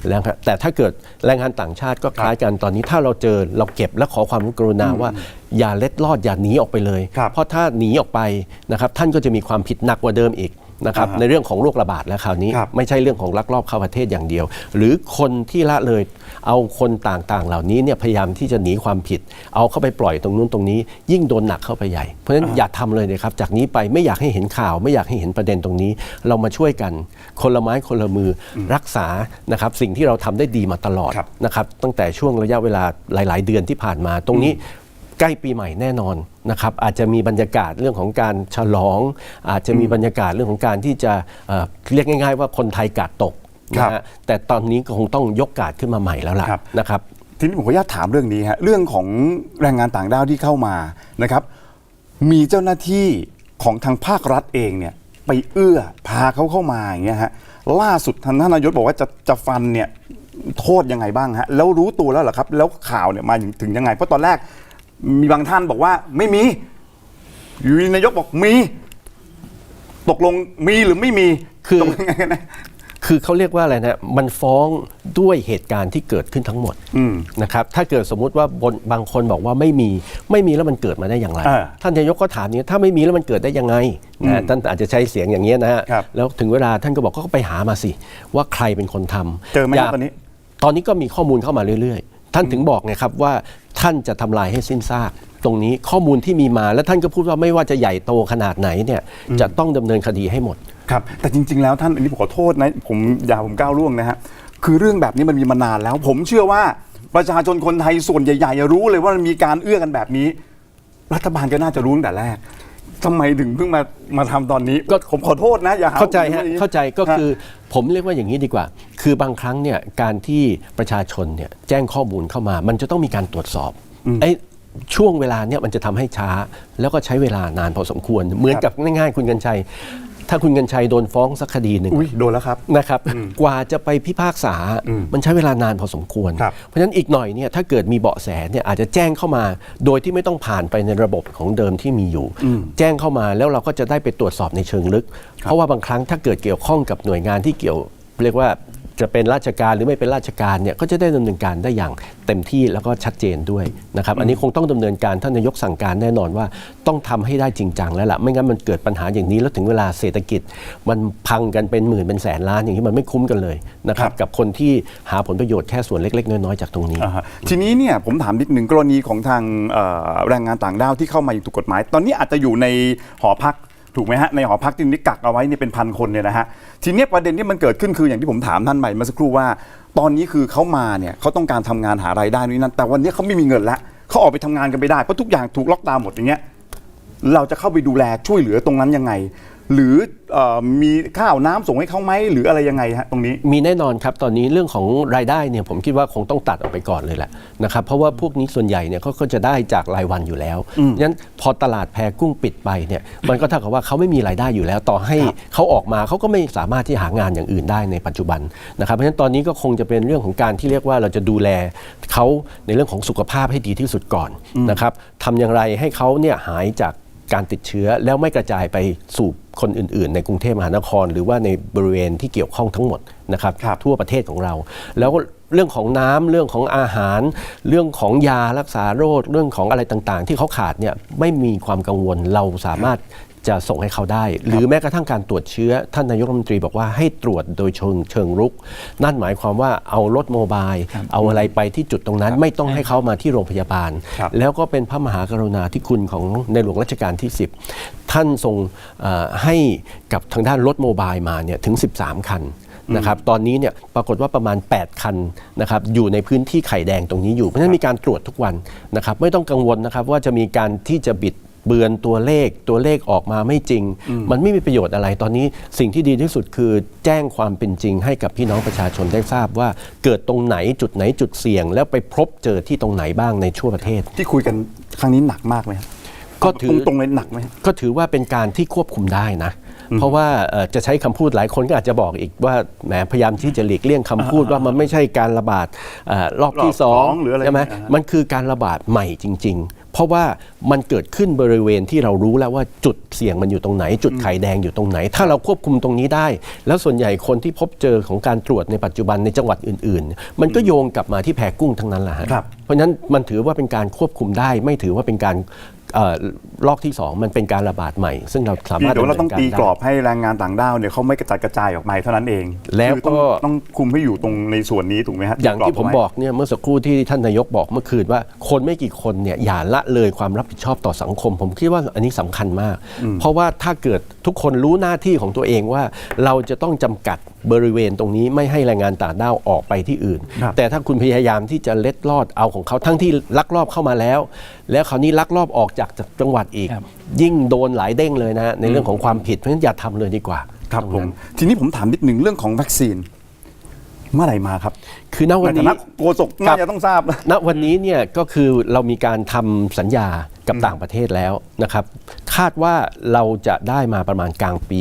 [SPEAKER 2] แล้วครับแต่ถ้าเกิดแรงงานต่างชาติก็คล้ายกันตอนนี้ ถ้าเราเจอเราเก็บและขอความกรุณาว่าอย่าเล็ดลอดอย่าหนีออกไปเลย
[SPEAKER 1] ครับ
[SPEAKER 2] เพราะถ้าหนีออกไปนะครับท่านก็จะมีความผิดหนักกว่าเดิมอีก นะครับ
[SPEAKER 1] อ่าฮะ
[SPEAKER 2] ในเรื่องของโรคระบาดแล้วคราวนี้
[SPEAKER 1] ครับ
[SPEAKER 2] ไม่ใช่เรื่องของลักลอบเข้าประเทศอย่างเดียว หรือคนที่ละเลยเอาคนต่างๆ เหล่านี้เนี่ยพยายามที่จะหนีความผิด เอาเข้าไปปล่อยตรงนู้นตรงนี้ ยิ่งโดนหนักเข้าไปใหญ่ เพราะฉะนั้นอย่าทำเลยนะครับ จากนี้ไปไม่อยากให้เห็นข่าว ไม่อยากให้เห็นประเด็นตรงนี้ เรามาช่วยกัน คนละไม้คนละมืออรักษานะครับสิ่งที่เราทำได้ดีมาตลอด
[SPEAKER 1] ครับ
[SPEAKER 2] นะครับตั้งแต่ช่วงระยะเวลาหลาย ๆ เดือนที่ผ่านมาตรงนี้ ใกล้ปีใหม่แน่นอนนะครับอาจจะมีบรรยากาศเรื่องของการฉลอง อาจจะมีบรรยากาศเรื่องของการที่จะเอ่อเรียกง่าย ๆ ว่าคนไทยกาดตก
[SPEAKER 1] ครั
[SPEAKER 2] นะ
[SPEAKER 1] บ
[SPEAKER 2] ฮะแต่ตอนนี้ก็คงต้องยกกาดขึ้นมาใหม่แล้วล่ะ
[SPEAKER 1] ครับ
[SPEAKER 2] นะครับ
[SPEAKER 1] ทีนี้ผมขออนุญาตถามเรื่องนี้ฮะเรื่องของแรงงานต่างด้าวที่เข้ามานะครับมีเจ้าหน้าที่ของทางภาครัฐเองเนี่ยไปเอื้อพาเขาเข้ามาอย่างเงี้ยฮะล่าสุดทางท่านนายกบอกว่าจะจะฟันเนี่ยโทษยังไงบ้างฮะแล้วรู้ตัวแล้วเหรอครับ แล้วข่าวเนี่ยมาถึงยังไง เพราะตอนแรก มีบางท่านบอกว่าไม่มี อยู่ดีนายกบอกมี ตกลงมีหรือไม่มี
[SPEAKER 2] คือ
[SPEAKER 1] ตกลงยังไงกันนะ
[SPEAKER 2] คือเขาเรียกว่าอะไรนะ มันฟ้องด้วยเหตุการณ์ที่เกิดขึ้นทั้งหมด
[SPEAKER 1] อืม
[SPEAKER 2] นะครับ ถ้าเกิดสมมุติว่าบนบางคนบอกว่าไม่มี ไม่มีแล้วมันเกิดมาได้อย่างไร
[SPEAKER 1] อ่า
[SPEAKER 2] ท่านนายกก็ถามนี้ถ้าไม่มีแล้วมันเกิดได้ยังไงนะท่านอาจจะใช้เสียงอย่างนี้ยนะฮะ
[SPEAKER 1] ครับ
[SPEAKER 2] แล้วถึงเวลาท่านก็บอกก็ไปหามาสิ ว่าใครเป็นคนทำ
[SPEAKER 1] เจอไหม
[SPEAKER 2] ย่า
[SPEAKER 1] ตอนนี้
[SPEAKER 2] ตอนนี้ก็มีข้อมูลเข้ามาเรื่อยๆ ท่านถึงบอกไงครับว่าท่านจะทำลายให้สิ้นซาก ตรงนี้ข้อมูลที่มีมาแล้วท่านก็พูดว่าไม่ว่าจะใหญ่โตขนาดไหนเนี่ยจะต้องดำเนินคดีให้หมด
[SPEAKER 1] ครับแต่จริง ๆ แล้วท่านอันนี้ผมขอโทษนะผมอย่าผมก้าวล่วงนะฮะคือเรื่องแบบนี้มันมีมานานแล้ว ผมเชื่อว่าประชาชนคนไทยส่วนใหญ่ๆรู้เลยว่ามันมีการเอื้อกันแบบนี้ รัฐบาลก็น่าจะรู้ตั้งแต่แรก ทำไมถึงเพิ่งมามาทำตอนนี้
[SPEAKER 2] ก็
[SPEAKER 1] ผมขอโทษนะอย่าหา
[SPEAKER 2] เข้าใจ
[SPEAKER 1] ว่
[SPEAKER 2] ฮะ
[SPEAKER 1] ผมอย่งนี้
[SPEAKER 2] เข้าใจก็คือผมเรียกว่าอย่างนี้ดีกว่า คือบางครั้งเนี่ยการที่ประชาชนเนี่ยแจ้งข้อมูลเข้ามา มันจะต้องมีการตรวจสอบไอ้ช่วงเวลาเนี่ยมันจะทำให้ช้า แล้วก็ใช้เวลานานพอสมควร เหมือนกับง่ายๆ คุณกัญชัย ถ้าคุณกัญชัยโดนฟ้องสักคดีหนึ่ง
[SPEAKER 1] อุ้ยโดนแล้วครับ
[SPEAKER 2] นะครับ กว่าจะไปพิพากษา
[SPEAKER 1] อืม
[SPEAKER 2] มันใช้เวลานานพอสมควร
[SPEAKER 1] ครับ
[SPEAKER 2] เพราะฉะนั้นอีกหน่อยเนี่ยถ้าเกิดมีเบาะแสเนี่ยอาจจะแจ้งเข้ามา โดยที่ไม่ต้องผ่านไปในระบบของเดิมที่มีอยู่ แจ้งเข้ามาแล้วเราก็จะได้ไปตรวจสอบในเชิงลึก เพราะว่าบางครั้งถ้าเกิดเกี่ยวข้องกับหน่วยงานที่เกี่ยว เรียกว่า จะเป็นราชการหรือไม่เป็นราชการเนี่ยก็จะได้ดำเนินการได้อย่างเต็มที่แล้วก็ชัดเจนด้วยนะครับอันนี้คงต้องดำเนินการท่านนายกสั่งการแน่นอนว่าต้องทำให้ได้จริงจังแล้วล่ะไม่งั้นมันเกิดปัญหาอย่างนี้แล้วถึงเวลาเศรษฐกิจ มันพังกันเป็นหมื่นเป็นแสนล้านอย่างนี้มันไม่คุ้มกันเลยนะครับกับคนที่หาผลประโยชน์แค่ส่วนเล็ก ๆ น้อยๆจากตรงนี้
[SPEAKER 1] อ่าฮะทีนี้เนี่ยผมถามนิดหนึ่งกรณีของทางเอ่อแรงงานต่างด้าวที่เข้ามาอย่างถูกกฎหมาย ตอนนี้อาจจะอยู่ในหอพัก ถูกไหมฮะในหอพักที่นี่กักเอาไว้เนี่ยเป็นพันคนเนี่ยนะฮะทีเนี้ยประเด็นที่มันเกิดขึ้นคืออย่างที่ผมถามท่านใหม่เมื่อสักครู่ว่า ตอนนี้คือเขามาเนี่ยเขาต้องการทำงานหารายได้นู่นนนั่นแต่วันนี้เขาไม่มีเงินแล้วเขาออกไปทำงานกันไม่ได้เพราะทุกอย่างถูกล็อกดาวน์หมดอย่างเงี้ย เราจะเข้าไปดูแลช่วยเหลือตรงนั้นยังไง หรือเออมีข้าวน้ำส่งให้เขาไหมหรืออะไรยังไงฮะตรงนี้
[SPEAKER 2] มีแน่นอนครับตอนนี้เรื่องของรายได้เนี่ยผมคิดว่าคงต้องตัดออกไปก่อนเลยแหละนะครับเพราะว่าพวกนี้ส่วนใหญ่เนี่ยเขาก็จะได้จากรายวันอยู่แล้วงั้นพอตลาดแพกุ้งปิดไปเนี่ยมันก็เท่ากับว่าเขาไม่มีรายได้อยู่แล้ว ต่อให้เขาออกมาเขาก็ไม่สามารถที่หางานอย่างอื่นได้ในปัจจุบันนะครับเพราะฉะนั้นตอนนี้ก็คงจะเป็นเรื่องของการที่เรียกว่าเราจะดูแลเขาในเรื่องของสุขภาพให้ดีที่สุดก่อนนะครับทำอย่างไรให้เขาเนี่ยหายจาก การติดเชื้อแล้วไม่กระจายไปสู่คนอื่น ๆ ในกรุงเทพมหานคร หรือว่าในบริเวณที่เกี่ยวข้องทั้งหมดนะครับ
[SPEAKER 1] ครับ
[SPEAKER 2] ทั่วประเทศของเรา แล้วก็เรื่องของน้ำเรื่องของอาหาร เรื่องของยารักษาโรคเรื่องของอะไรต่างๆ ที่เขาขาดเนี่ยไม่มีความกังวลเราสามารถ จะส่งให้เขาได้ หรือแม้กระทั่งการตรวจเชื้อ ท่านนายกรัฐมนตรีบอกว่าให้ตรวจโดยเชิงเชิงรุก นั่นหมายความว่าเอารถโมบาย เอาอะไรไปที่จุดตรงนั้น ไม่ต้องให้เขามาที่โรงพยาบาล
[SPEAKER 1] ครับ
[SPEAKER 2] แล้วก็เป็นพระมหากรุณาธิคุณของในหลวงรัชกาลที่ 10 ท่านทรงเอ่อให้กับทางด้านรถโมบายมาเนี่ยถึง 13 คันนะครับตอนนี้เนี่ยปรากฏว่าประมาณ 8 คันนะครับอยู่ในพื้นที่ไข่แดงตรงนี้อยู่ เพราะฉะนั้นมีการตรวจทุกวันนะครับไม่ต้องกังวลนะครับว่าจะมีการที่จะบิด เบือนตัวเลขตัวเลขออกมาไม่จริง มันไม่มีประโยชน์อะไรตอนนี้สิ่งที่ดีที่สุดคือแจ้งความเป็นจริงให้กับพี่น้องประชาชนได้ทราบว่าเกิดตรงไหนจุดไหนจุดเสี่ยง แล้วไปพบเจอที่ตรงไหนบ้างในทั่วประเทศ
[SPEAKER 1] ที่คุยกันครั้งนี้หนักมากไหมครับ
[SPEAKER 2] ก็ถือ
[SPEAKER 1] ตรงๆเลยหนักไหม
[SPEAKER 2] ก็ถือว่าเป็นการที่ควบคุมได้นะ เพราะว่าเอ่อจะใช้คำพูดหลายคนก็อาจจะบอกอีกว่าแหมพยายามที่จะหลีกเลี่ยงคำพูดว่ามันไม่ใช่การระบาดเออรอบที่
[SPEAKER 1] รอบ
[SPEAKER 2] สอง
[SPEAKER 1] สองหรืออะไร
[SPEAKER 2] ใช่ไหม
[SPEAKER 1] อ่าฮะ
[SPEAKER 2] มันคือการระบาดใหม่จริง ๆ เพราะว่ามันเกิดขึ้นบริเวณที่เรารู้แล้วว่าจุดเสี่ยงมันอยู่ตรงไหน จุดไข่แดงอยู่ตรงไหน ถ้าเราควบคุมตรงนี้ได้ แล้วส่วนใหญ่คนที่พบเจอของการตรวจในปัจจุบันในจังหวัดอื่น ๆ มันก็โยงกลับมาที่แพกุ้งทั้งนั้นแหละฮะ
[SPEAKER 1] ครับ
[SPEAKER 2] เพราะฉะนั้นมันถือว่าเป็นการควบคุมได้ ไม่ถือว่าเป็นการเอ่อ ลอกที่ 2 มันเป็นการระบาดใหม่ ซึ่งเราสา
[SPEAKER 1] เพีย
[SPEAKER 2] มางรถ
[SPEAKER 1] แต่ว่าเราต้อง
[SPEAKER 2] ดำ
[SPEAKER 1] ตี
[SPEAKER 2] นิน
[SPEAKER 1] กรอบให้แรงงานต่างด้าวเนี่ยเขาไม่กระจัดกระจายออกไปเท่านั้นเอง
[SPEAKER 2] แล้วก็
[SPEAKER 1] คือต้องต้องคุมให้อยู่ตรงในส่วนนี้ถูกไหมฮะ
[SPEAKER 2] อย่างที่ผม
[SPEAKER 1] รเไว้
[SPEAKER 2] บอกเนี่ยเมื่อสักครู่ที่ท่านนายกบอกเมื่อคืนว่าคนไม่กี่คนเนี่ยอย่าละเลยความรับผิดชอบต่อสังคม ผมคิดว่าอันนี้สำคัญมาก เพราะว่าถ้าเกิดทุกคนรู้หน้าที่ของตัวเองว่าเราจะต้องจำกัด บริเวณตรงนี้ไม่ให้แรงงานต่างด้าวออกไปที่อื่น
[SPEAKER 1] ครับ
[SPEAKER 2] แต่ถ้าคุณพยายามที่จะเล็ดลอดเอาของเขาทั้งที่ลักลอบเข้ามาแล้ว แล้วคราวนี้ลักลอบออกจากจังหวัดอีก
[SPEAKER 3] ครับ
[SPEAKER 2] ยิ่งโดนหลายเด้งเลยนะฮะในเรื่องของความผิดเพราะฉะนั้นอย่าทำเลยดีกว่า
[SPEAKER 1] ครับ
[SPEAKER 2] ตง
[SPEAKER 1] ผ
[SPEAKER 2] นั้
[SPEAKER 1] ม
[SPEAKER 2] น
[SPEAKER 1] ทีนี้ผมถามนิดหนึ่งเรื่องของวัคซีน เมื่อไหร่มาครับ
[SPEAKER 2] คือณ
[SPEAKER 1] ใน
[SPEAKER 2] วัน
[SPEAKER 1] ฐา
[SPEAKER 2] นี้
[SPEAKER 1] นะโฆษกน่าจะต้องทราบนะ
[SPEAKER 2] ณวันนี้เนี่ยก็คือเรามีการทำสัญญากับต่างประเทศแล้วนะครับ คาดว่าเราจะได้มาประมาณกลางปี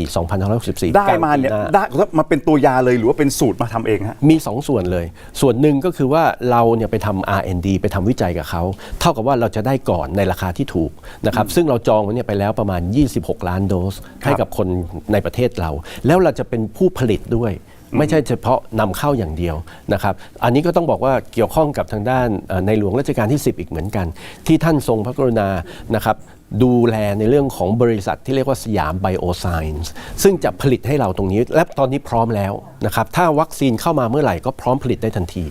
[SPEAKER 2] 2564
[SPEAKER 1] ได้มาเนี่ย
[SPEAKER 2] กลงปีห
[SPEAKER 1] ได้มาเป็นตัวยาเลยหรือว่าเป็นสูตรมาทำเองฮะ
[SPEAKER 2] มี2ส่วนเลย ส่วนหนึ่งก็คือว่าเราเนี่ยไปทำ R&D ไปทำวิจัยกับเขา เท่ากับว่าเราจะได้ก่อนในราคาที่ถูกนะครับ ซึ่งเราจองไว้เนี่ยไปแล้วประมาณ 26 ล้านโดส ให้กับคนในประเทศเรา แล้วเราจะเป็นผู้ผลิตด้วย ไม่ใช่เฉพาะนำเข้าอย่างเดียวนะครับ อันนี้ก็ต้องบอกว่าเกี่ยวข้องกับทางด้านเอ่อในหลวงรัชกาลที่ 10 อีกเหมือนกัน ที่ท่านทรงพระกรุณานะครับดูแลในเรื่องของบริษัทที่เรียกว่าสยามไบโอไซน์ซึ่งจะผลิตให้เราตรงนี้ และตอนนี้พร้อมแล้วนะครับ ถ้าวัคซีนเข้ามาเมื่อไหร่ก็พร้อมผลิตได้ทันที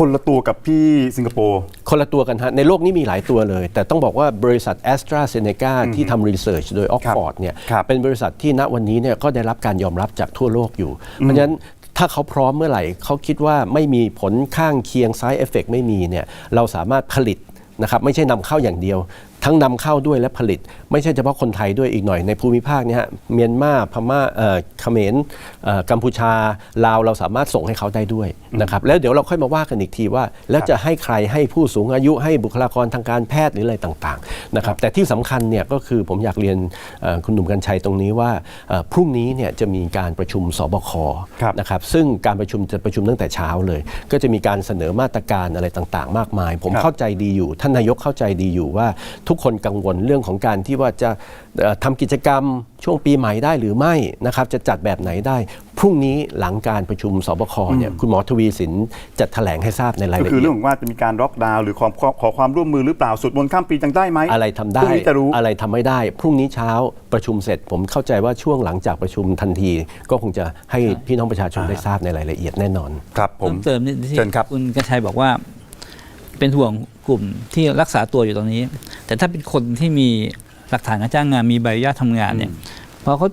[SPEAKER 1] คนละตัวกับพี่สิงคโปร์
[SPEAKER 2] คนละตัวกันฮะ ในโลกนี้มีหลายตัวเลย แต่ต้องบอกว่าบริษัท a s t r a z เซ e c a ที่ทำรีเสิร์ชโดยออกฟอร์ดเนี่ย
[SPEAKER 1] ครับ
[SPEAKER 2] เป็นบริษัทที่ณวันนี้เนี่ยก็ได้รับการยอมรับจากทั่วโลกอยู่ เพราะฉะนั้น ถ้าเขาพร้อมเมื่อไหร่เขาคิดว่าไม่มีผลข้างเคียง side effect ไม่มีเนี่ยเราสามารถผลิตนะครับไม่ใช่นำเข้าอย่างเดียว ทั้งนำเข้าด้วยและผลิต ไม่ใช่เฉพาะคนไทยด้วยอีกหน่อยในภูมิภาคเนี่ยฮะเมียนมาพม่าเอ่อเขมรเอ่อกัมพูชาลาวเราสามารถส่งให้เขาได้ด้วยนะครับแล้วเดี๋ยวเราค่อยมาว่ากันอีกทีว่า แล้วจะให้ใครให้ผู้สูงอายุให้บุคลากรทางการแพทย์หรืออะไรต่างๆนะครับแต่ที่สำคัญเนี่ยก็คือผมอยากเรียนเอ่อคุณหนุ่มกัญชัยตรงนี้ว่าเอ่อพรุ่งนี้เนี่ยจะมีการประชุมสบค
[SPEAKER 1] ครับ
[SPEAKER 2] นะครับซึ่งการประชุมจะประชุมตั้งแต่เช้าเลย ก็จะมีการเสนอมาตรการอะไรต่างๆ มากมาย ผม
[SPEAKER 1] ครับ
[SPEAKER 2] เข้าใจดีอยู่ ท่านนายกเข้าใจดีอยู่ว่าทุกคนกังวลเรื่องของการที่ว่าจะเอ่อทำกิจกรรมช่วงปีใหม่ได้หรือไม่นะครับจะจัดแบบไหนได้ พรุ่งนี้หลังการประชุมสบคเนี่ยคุณหมอทวีสินจะแถลงให้ทราบในราย
[SPEAKER 1] ก็
[SPEAKER 2] ละ
[SPEAKER 1] คือ
[SPEAKER 2] เอี
[SPEAKER 1] เรื่
[SPEAKER 2] ย
[SPEAKER 1] อ
[SPEAKER 2] ด
[SPEAKER 1] งของว่าจะมีการล็อกดาวน์หรือขอขอขอความร่วมมือหรือเปล่าสุดบนต์ข้ามปีจังได้ไหม
[SPEAKER 2] อะไรทำได้
[SPEAKER 1] พรุ่งนี้จะรู้
[SPEAKER 2] อะไรทำไม่ได้ พรุ่งนี้เช้าประชุมเสร็จ ผมเข้าใจว่าช่วงหลังจากประชุมทันที ก็คงจะให้พี่น้องประชาชนได้ทราบในรายละเอียดแน่นอน
[SPEAKER 1] ครับผม
[SPEAKER 3] เพิ่มเติมนิดที่
[SPEAKER 1] เชิญครับ
[SPEAKER 3] คุณกระชัยบอกว่า เป็นห่วงกลุ่มที่รักษาตัวอยู่ตรงนี้ แต่ถ้าเป็นคนที่มีหลักฐานการจ้างงานมีใบอนุญาตทำงานเนี่ยพอเขา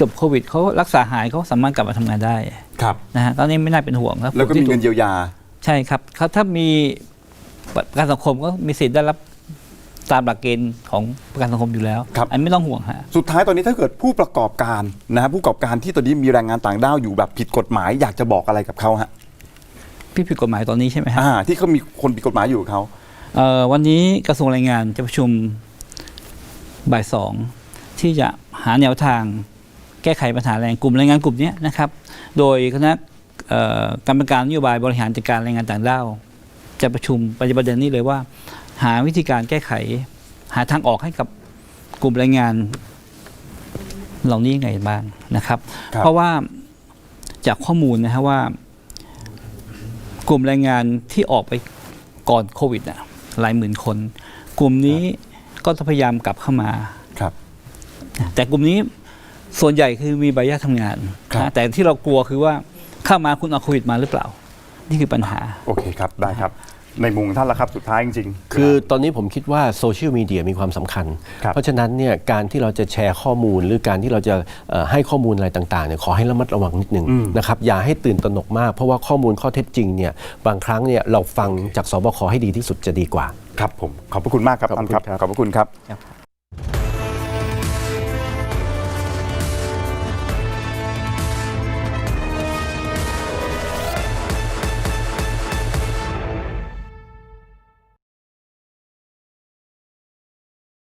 [SPEAKER 3] จบโควิดเขารักษาหายเขาสามารถกลับมาทำงานได้
[SPEAKER 1] ครับ
[SPEAKER 3] นะฮะตอนนี้ไม่น่าเป็นห่วงครับ
[SPEAKER 1] แล้วก็มีเงินเยียวยา
[SPEAKER 3] ใช่ครับเขาถ้ามีประกันสังคมก็มีสิทธิ์ได้รับตามหลักเกณฑ์ของประกันสังคมอยู่แล้ว
[SPEAKER 1] ครับ
[SPEAKER 3] อันไม่ต้องห่วงฮะ
[SPEAKER 1] สุดท้ายตอนนี้ถ้าเกิดผู้ประกอบการนะฮะผู้ประกอบการที่ตอนนี้มีแรงงานต่างด้าวอยู่แบบผิดกฎหมายอยากจะบอกอะไรกับเขาฮะ
[SPEAKER 3] พี่ผิดกฎหมายตอนนี้ใช่ไหมฮะ
[SPEAKER 1] อ่าที่เขามีคนผิดกฎหมายอยู่กับเขา
[SPEAKER 3] เอ่อ วันนี้กระทรวงแรงงานจะประชุมบ่ายสองที่จะหาแนวทางแก้ไขปัญหาแรงกลุ่มแรงงานกลุ่มเนี้ยนะครับ โดยคณะเอ่อกรรมการนโยบายบริหารจัดการแรงงานต่างด้าวจะประชุมปฏิบัติเดือนนี้เลยว่า หาวิธีการแก้ไข หาทางออกให้กับกลุ่มแรงงานเหล่านี้ยังไงบ้างนะครับ
[SPEAKER 1] ครับ
[SPEAKER 3] เพราะว่าจากข้อมูลนะฮะว่า กลุ่มแรงงานที่ออกไปก่อนโควิดอะ หลายหมื่นคน กลุ่มนี้ก็จะพยายามกลับเข้ามา
[SPEAKER 1] ครับ
[SPEAKER 3] แต่กลุ่มนี้ส่วนใหญ่คือมีใบอนุญาตทำงาน
[SPEAKER 1] ครับ
[SPEAKER 3] นะแต่ที่เรากลัวคือว่าเข้ามาคุณเอาโควิดมาหรือเปล่า นี่คือปัญหา
[SPEAKER 1] โอเคครับ ได้ครับ ในมุมของท่านละครับสุดท้ายจริง ๆ
[SPEAKER 2] คือตอนนี้ผมคิดว่าโซเชียลมีเดียมีความสำคัญ
[SPEAKER 1] ครับ
[SPEAKER 2] เพราะฉะนั้นเนี่ยการที่เราจะแชร์ข้อมูล หรือการที่เราจะเอ่อให้ข้อมูลอะไรต่างๆเนี่ยขอให้ระมัดระวังนิดนึงนะครับอย่าให้ตื่นตระหนกมาก เพราะว่าข้อมูลข้อเท็จจริงเนี่ยบางครั้งเนี่ยเราฟังจากสบคให้ดีที่สุดจะดีกว่า
[SPEAKER 1] ครับผมขอบพระคุณมากครับ
[SPEAKER 2] ขอบ
[SPEAKER 1] ท่าน
[SPEAKER 2] คุณ
[SPEAKER 1] ครับ
[SPEAKER 2] ครับ
[SPEAKER 1] ขอบพระคุณครับ
[SPEAKER 3] ครับ